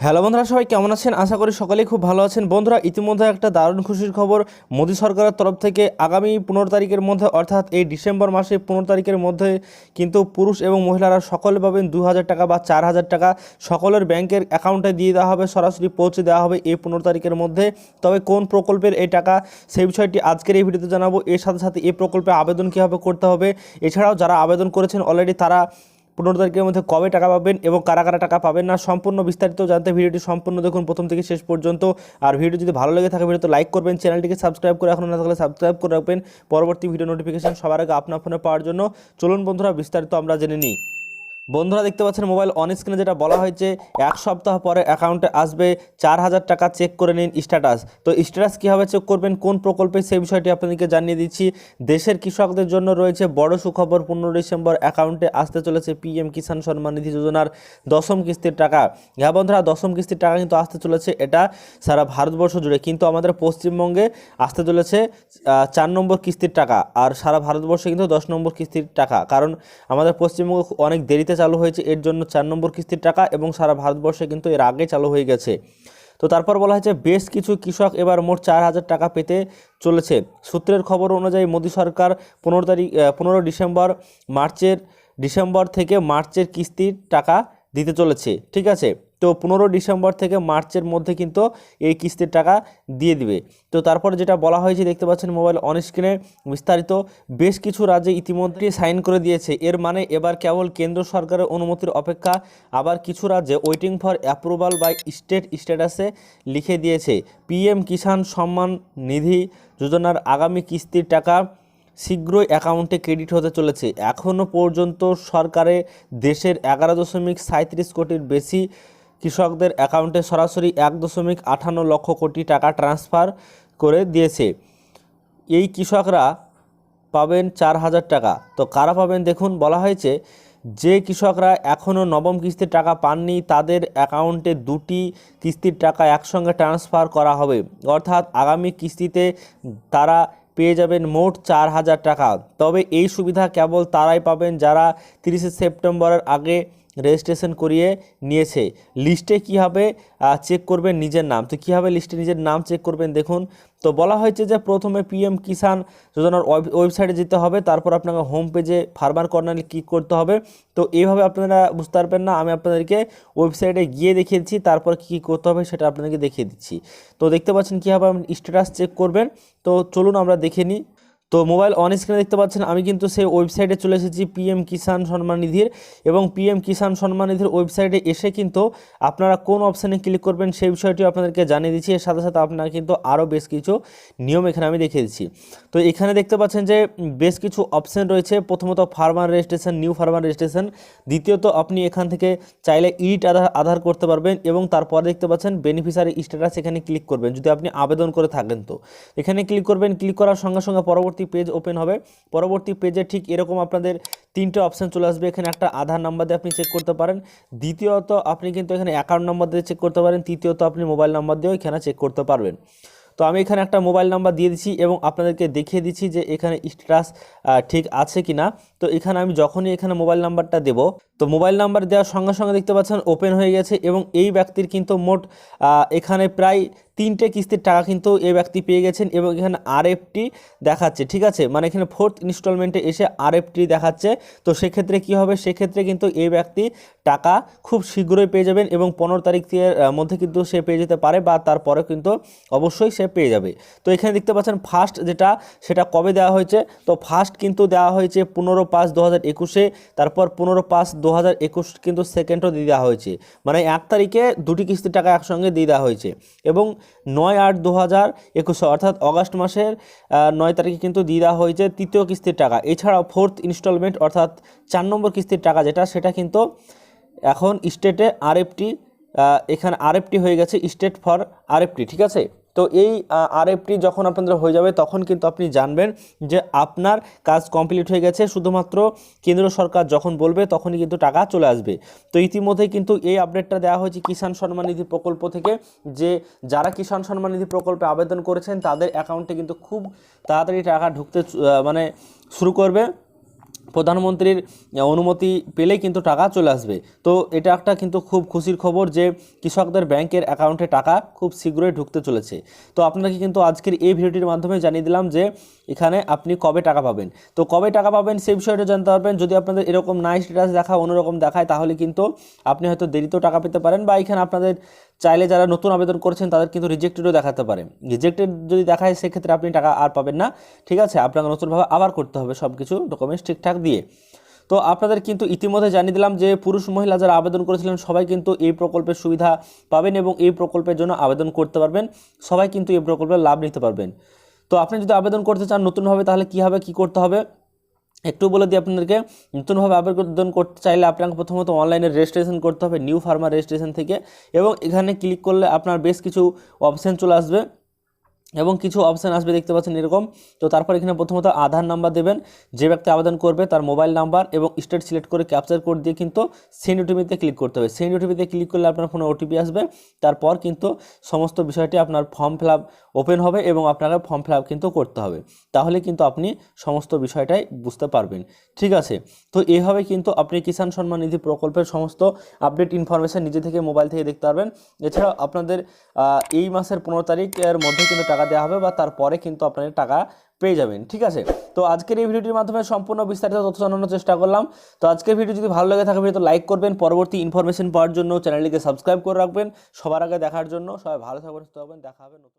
Hello বন্ধুরা, সবাই কেমন আছেন? আশা করি সকলেই খুব ভালো আছেন। বন্ধুরা, ইতিমধ্যে একটা দারুণ খুশির খবর। মোদী সরকারের তরফ থেকে আগামী পনেরো তারিখের মধ্যে, অর্থাৎ এই ডিসেম্বর মাসে পনেরো তারিখের মধ্যে কিন্তু পুরুষ এবং মহিলারা সকলে পাবেন দু হাজার টাকা বা চার হাজার টাকা। সকলের ব্যাংকের অ্যাকাউন্টে দিয়ে দেওয়া হবে, সরাসরি পৌঁছে দেওয়া হবে এই পনেরো তারিখের মধ্যে। তবে কোন প্রকল্পের এই টাকা, সেই বিষয়টি আজকের এই ভিডিওতে জানাব। এর সাথে সাথে এই প্রকল্পে আবেদন কীভাবে করতে হবে, এছাড়াও যারা আবেদন করেছেন অলরেডি তারা পনেরো তারিখের মধ্যে কবে টাকা পাবেন এবং কারা কারা টাকা পাবেন না, সম্পূর্ণ বিস্তারিত জানতে ভিডিওটি সম্পূর্ণ দেখুন প্রথম থেকে শেষ পর্যন্ত। আর ভিডিও যদি ভালো লেগে থাকে ভিডিও তো লাইক করবেন, চ্যানেলটিকে সাবস্ক্রাইব করে এখন না থাকলে সাবস্ক্রাইব করে রাখবেন। পরবর্তী ভিডিও নোটিফিকেশন সবার আগে আপনার ফোনে পাওয়ার জন্য। চলুন বন্ধুরা, বিস্তারিত আমরা জেনে নিই। বন্ধুরা দেখতে পাচ্ছেন মোবাইল অন স্ক্রিনে যেটা বলা হয়েছে, এক সপ্তাহ পরে অ্যাকাউন্টে আসবে, চার হাজার টাকা চেক করে নিন স্ট্যাটাস তো স্ট্যাটাস কীভাবে চেক করবেন, কোন প্রকল্পে, সেই বিষয়টি আপনাদেরকে জানিয়ে দিচ্ছি। দেশের কৃষকদের জন্য রয়েছে বড় সুখবর, পনেরো ডিসেম্বর অ্যাকাউন্টে আসতে চলেছে পিএম কিষাণ সম্মান নিধি যোজনার দশম কিস্তির টাকা। হ্যাঁ বন্ধুরা, দশম কিস্তির টাকা কিন্তু আসতে চলেছে, এটা সারা ভারতবর্ষ জুড়ে। কিন্তু আমাদের পশ্চিমবঙ্গে আসতে চলেছে চার নম্বর কিস্তির টাকা, আর সারা ভারতবর্ষে কিন্তু দশ নম্বর কিস্তির টাকা। কারণ আমাদের পশ্চিমবঙ্গ অনেক দেরিতে চালু হয়েছে, এর জন্য চার নম্বর কিস্তির টাকা এবং সারা ভারতবর্ষে কিন্তু এর আগে চালু হয়ে গেছে। তো তারপর বলা হয়েছে, বেশ কিছু কৃষক এবার মোট চার হাজার টাকা পেতে চলেছে। সূত্রের খবর অনুযায়ী মোদী সরকার পনেরো তারিখ পনেরো ডিসেম্বর, মার্চের, ডিসেম্বর থেকে মার্চের কিস্তির টাকা দিতে চলেছে। ঠিক আছে? তো পনেরো ডিসেম্বর থেকে মার্চের মধ্যে কিন্তু এই কিস্তির টাকা দিয়ে দিবে। তো তারপর যেটা বলা হয়েছে, দেখতে পাচ্ছেন মোবাইল অন স্ক্রিনে বিস্তারিত। বেশ কিছু রাজ্যে ইতিমধ্যে সাইন করে দিয়েছে। এর মানে এবার কেবল কেন্দ্র সরকারের অনুমতির অপেক্ষা, আবার কিছু রাজ্যে waiting for approval by state স্ট্যাটাসে লিখে দিয়েছে। পিএম কিষাণ সম্মান নিধি যোজনার আগামী কিস্তির টাকা শীঘ্রই অ্যাকাউন্টে ক্রেডিট হতে চলেছে। এখনও পর্যন্ত সরকারে দেশের এগারো দশমিক সাঁত্রিশ কোটির বেশি কৃষকদের অ্যাকাউন্টে সরাসরি এক দশমিক আঠান্ন লক্ষ কোটি টাকা ট্রান্সফার করে দিয়েছে। এই কৃষকরা পাবেন চার হাজার টাকা। তো কারা পাবেন দেখুন, বলা হয়েছে যে কৃষকরা এখনও নবম কিস্তির টাকা পাননি, তাদের অ্যাকাউন্টে দুটি কিস্তির টাকা একসঙ্গে ট্রান্সফার করা হবে। অর্থাৎ আগামী কিস্তিতে তারা পেয়ে যাবেন মোট চার হাজার টাকা। তবে এই সুবিধা কেবল তারাই পাবেন যারা তিরিশে সেপ্টেম্বরের আগে রেজিস্ট্রেশন করিয়ে নিয়েছে। লিস্টে কীভাবে চেক করবেন নিজের নাম। তো কীভাবে লিস্টে নিজের নাম চেক করবেন দেখুন। তো বলা হয়েছে যে প্রথমে পিএম কিষাণ যোজনার ওয়েব- ওয়েবসাইটে যেতে হবে, তারপর আপনাকে হোম পেজে ফার্মার কর্নারে ক্লিক করতে হবে। তো এইভাবে আপনারা বুঝতে পারবেন না, আমি আপনাদেরকে ওয়েবসাইটে গিয়ে দেখিয়ে দিচ্ছি তারপর কী কী করতে হবে সেটা আপনাদেরকে দেখিয়ে দিচ্ছি। তো দেখতে পাচ্ছেন কীভাবে আপনি স্ট্যাটাস চেক করবেন। তো চলুন আমরা দেখে নিই। তো মোবাইল অন স্ক্রিনে দেখতে পাচ্ছেন, আমি কিন্তু সেই ওয়েবসাইটে চলে এসেছি পিএম কিষাণ সম্মান নিধির এবং পিএম কিষাণ সম্মান নিধির ওয়েবসাইটে এসে কিন্তু আপনারা কোন অপশানে ক্লিক করবেন সেই বিষয়টিও আপনাদেরকে জানিয়ে দিচ্ছি। এর সাথে সাথে আপনারা কিন্তু আরও বেশ কিছু নিয়ম এখানে আমি দেখিয়ে দিচ্ছি। তো এখানে দেখতে পাচ্ছেন যে বেশ কিছু অপশান রয়েছে। প্রথমত farmer registration new farmer registration দ্বিতীয়ত আপনি এখান থেকে চাইলে ইট আধার আধার করতে পারবেন এবং তারপরে দেখতে পাচ্ছেন বেনিফিশিয়ারি স্ট্যাটাস এখানে ক্লিক করবেন। যদি আপনি আবেদন করে থাকেন তো। এখানে ক্লিক করবেন। ক্লিক করার সঙ্গে সঙ্গে পরবর্তী পেজ ওপেন হবে। পরবর্তী পেজে ঠিক এরকম আপনাদের তিনটে অপশান চলে আসবে। এখানে একটা আধার নাম্বার দিয়ে আপনি চেক করতে পারেন। দ্বিতীয়ত আপনি কিন্তু এখানে অ্যাকাউন্ট নাম্বার দিয়ে চেক করতে পারেন। তৃতীয়ত আপনি মোবাইল নাম্বার দিয়েও এখানে চেক করতে পারবেন। তো আমি এখানে একটা মোবাইল নাম্বার দিয়ে দিচ্ছি এবং আপনাদেরকে দেখিয়ে দিচ্ছি যে এখানে স্ট্রাস ঠিক আছে কি না তো এখানে আমি যখনই এখানে মোবাইল নাম্বারটা দেব, তো মোবাইল নাম্বার দেওয়ার সঙ্গে সঙ্গে দেখতে পাচ্ছেন ওপেন হয়ে গেছে এবং এই ব্যক্তির কিন্তু মোট এখানে প্রায় তিনটে কিস্তির টাকা কিন্তু এই ব্যক্তি পেয়ে গেছেন এবং এখানে আরএফটি দেখাচ্ছে, ঠিক আছে? মানে এখানে ফোর্থ ইনস্টলমেন্টে এসে আরএফটি দেখাচ্ছে। তো সেক্ষেত্রে কি হবে? সেক্ষেত্রে কিন্তু এই ব্যক্তি টাকা খুব শীঘ্রই পেয়ে যাবেন এবং পনেরো তারিখের মধ্যে কিন্তু সে পেয়ে যেতে পারে বা তারপরে কিন্তু অবশ্যই সে পেয়ে যাবে। তো এখানে দেখতে পাচ্ছেন ফার্স্ট যেটা, সেটা কবে দেওয়া হয়েছে? তো ফার্স্ট কিন্তু দেওয়া হয়েছে পনেরো পাঁচ দু হাজার একুশে, তারপর পনেরো পাঁচ দু হাজার একুশ কিন্তু সেকেন্ডও দিয়ে দেওয়া হয়েছে। মানে এক তারিখে দুটি কিস্তির টাকা একসঙ্গে দিয়ে দেওয়া হয়েছে। এবং নয় আট দু হাজার একুশে, অর্থাৎ অগাস্ট মাসের নয় তারিখে কিন্তু দিয়ে দেওয়া হয়েছে তৃতীয় কিস্তির টাকা। এছাড়াও ফোর্থ ইনস্টলমেন্ট অর্থাৎ চার নম্বর কিস্তির টাকা যেটা, সেটা কিন্তু এখন স্টেটে আরএফটি এখানে আরএফটি হয়ে গেছে স্টেট ফর আরএফটি ঠিক আছে? তো এই আরএফটি যখন আপনাদের হয়ে যাবে, তখন কিন্তু আপনি জানবেন যে আপনার কাজ কমপ্লিট হয়ে গেছে। শুধুমাত্র কেন্দ্র সরকার যখন বলবে, তখনই কিন্তু টাকা চলে আসবে। তো ইতিমধ্যেই কিন্তু এই আপডেটটা দেওয়া হয়েছে কিষাণ সম্মান নিধি প্রকল্প থেকে, যে যারা কিষাণ সম্মান নিধি প্রকল্পে আবেদন করেছেন, তাদের অ্যাকাউন্টে কিন্তু খুব তাড়াতাড়ি টাকা ঢুকতে মানে শুরু করবে। প্রধানমন্ত্রীর অনুমতি পেলেই কিন্তু টাকা চলে আসবে। তো এটা একটা কিন্তু খুব খুশির খবর যে কৃষকদের ব্যাংকের অ্যাকাউন্টে টাকা খুব শীঘ্রই ঢুকতে চলেছে। তো আপনাকে কিন্তু আজকের এই ভিডিওটির মাধ্যমে জানিয়ে দিলাম যে এখানে আপনি কবে টাকা পাবেন। তো কবে টাকা পাবেন সেই বিষয়টা জানতে পারবেন। যদি আপনাদের এরকম নাই স্ট্যাটাস দেখা অন্যরকম দেখায়, তাহলে কিন্তু আপনি হয়তো দেরিতেও টাকা পেতে পারেন বা এখানে আপনাদের চাইলে যারা নতুন আবেদন করছেন, তাদের কিন্তু রিজেক্টেডও দেখাতে পারে। রিজেক্টেড যদি দেখায়, সেক্ষেত্রে আপনি টাকা আর পাবেন না। ঠিক আছে আপনাকে নতুনভাবে আবার করতে হবে সব কিছু ডকুমেন্টস ঠিকঠাক দিয়ে। তো আপনাদের কিন্তু ইতিমধ্যে জানিয়ে দিলাম যে, পুরুষ মহিলা যারা আবেদন করেছিলেন, সবাই কিন্তু এই প্রকল্পের সুবিধা পাবেন এবং এই প্রকল্পের জন্য আবেদন করতে পারবেন। সবাই কিন্তু এই প্রকল্পের লাভ নিতে পারবেন। তো আপনি যদি আবেদন করতে চান নতুনভাবে, তাহলে কী হবে কী করতে হবে? একটু বলে দিই আপনাদেরকে, নতুনভাবে আবেদন করতে চাইলে আপনাকে প্রথমত অনলাইনে রেজিস্ট্রেশন করতে হবে নিউ ফার্মার রেজিস্ট্রেশন থেকে এবং এখানে ক্লিক করলে আপনার বেশ কিছু অপশান চলে আসবে। এবং কিছু অপশান আসবে, দেখতে পাচ্ছেন এরকম। তো তারপর এখানে প্রথমত আধার নাম্বার দেবেন। যে ব্যক্তি আবেদন করবে তার মোবাইল নাম্বার এবং স্টেট সিলেক্ট করে ক্যাপচার কোড দিয়ে কিন্তু সেন্ড ওটিপিতে ক্লিক করতে হবে। সেন্ড ওটিপিতে ক্লিক করলে আপনার ফোনে ওটিপি আসবে। তারপর কিন্তু সমস্ত বিষয়টি আপনার ফর্ম ফিল ওপেন হবে এবং আপনাকে ফর্ম ফিল কিন্তু করতে হবে। তাহলে কিন্তু আপনি সমস্ত বিষয়টাই বুঝতে পারবেন। ঠিক আছে? তো এইভাবে কিন্তু আপনি কিষাণ সম্মান নিধি প্রকল্পের সমস্ত আপডেট ইনফরমেশান নিজে থেকে মোবাইল থেকে দেখতে পারবেন। এছাড়াও আপনাদের এই মাসের পনেরো তারিখের মধ্যে কিন্তু টাকা দেওয়া হবে বা তারপরে কিন্তু আপনাদের টাকা পেয়ে যাবেন, ঠিক আছে? তো আজকের এই ভিডিওটির মাধ্যমে সম্পূর্ণ বিস্তারিত তথ্য জানানোর চেষ্টা করলাম। তো আজকের ভিডিও যদি ভালো লাগে থাকে ভিডিও লাইক করবেন, পরবর্তী ইনফরমেশন পাওয়ার জন্য চ্যানেলটিকে সাবস্ক্রাইব করে রাখবেন। সবার আগে দেখার জন্য সবাই ভালো থাকবেন, সুস্থ হবেন দেখা হবে নতুন